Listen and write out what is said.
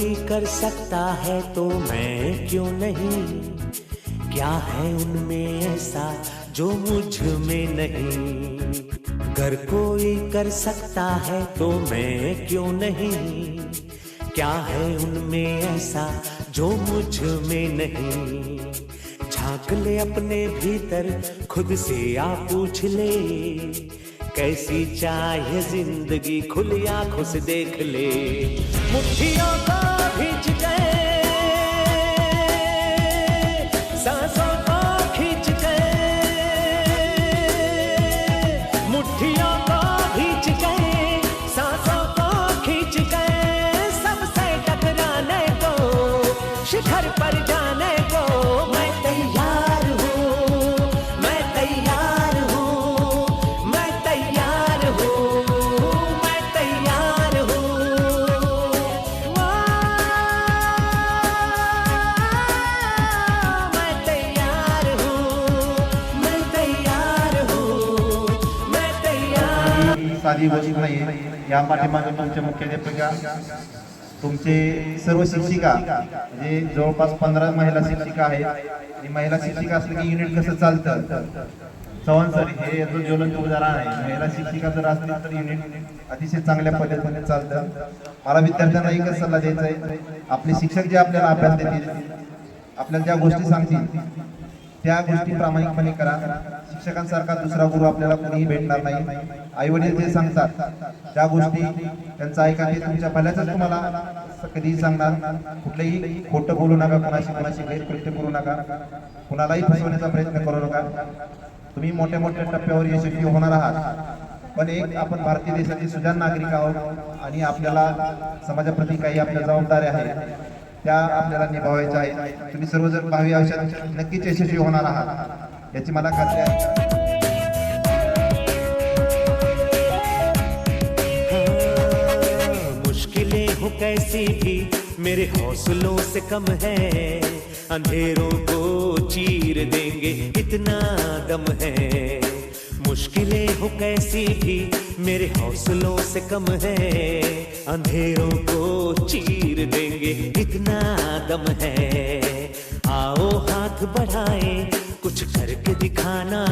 कर सकता है तो मैं क्यों नहीं? क्या है उनमें ऐसा जो मुझमें नहीं? अगर कोई कर सकता है तो मैं क्यों नहीं? क्या है उनमें ऐसा जो मुझमें नहीं? झाँक ले अपने भीतर, खुद से आ पूछ ले। कैसी चाहे ज़िंदगी, खुली आँखों से देख ले। मुट्ठियों को पर जाने को मैं तैयार हूँ, मैं तैयार हूँ, मैं तैयार हूँ, मैं तैयार हूँ। मैं तैयार हूँ, मैं तैयार हूँ, मैं तैयार साधी गोष्ट नाही या पाठीमागे तुमचे मुख्याध्यापिका तुमचे सर्व शिक्षिका म्हणजे जवळपास पंधरा महिला शिक्षिका आहेत. आणि महिला शिक्षिका असलं की युनिट कसं चालतं? चव्हाण सर हे याचं ज्वलंत उदाहरण आहे. महिला शिक्षिका जर असतील तर युनिट अतिशय चांगल्या पद्धतीने चालतं. मला विद्यार्थ्यांना एकच सल्ला द्यायचा आहे. आपले शिक्षक जे आपल्याला अभ्यास देतील आपल्याला ज्या गोष्टी सांगतील त्या गोष्टी प्रामाणिकपणे करा. शिक्षकांसारखा दुसरा गुरु आपल्याला कोणीही भेटणार नाही. आई वडील जे सांगतात त्या गोष्टी त्यांचं ऐका ते तुमच्या भल्याच तुम्हाला कधीही सांगणार. कुठलंही खोटं बोलू नका कोणाशी कोणाशी गैरकृत्य करू नका. कुणालाही फसवण्याचा प्रयत्न करू नका. तुम्ही मोठ्या मोठ्या टप्प्यावर यशस्वी होणार आहात. पण एक आपण भारतीय देशाचे सुजाण नागरिक आहोत आणि आपल्याला समाजाप्रती काही आपल्या जबाबदाऱ्या आहेत त्या आपल्याला निभावायच्या आहेत. तुम्ही सर्वजण भावी आयुष्यात नक्कीच यशस्वी होणार आहात. याची मला खात्री आहे. हाँ, मुश्किलें हो कैसी भी मेरे हौसलों से कम है। अंधेरों को चीर देंगे इतना दम है। मुश्किलें हो कैसी भी मेरे हौसलों से कम है। अंधेरों को चीर देंगे इतना दम है। आओ हाथ बढ़ाए कुछ करके दिखाना।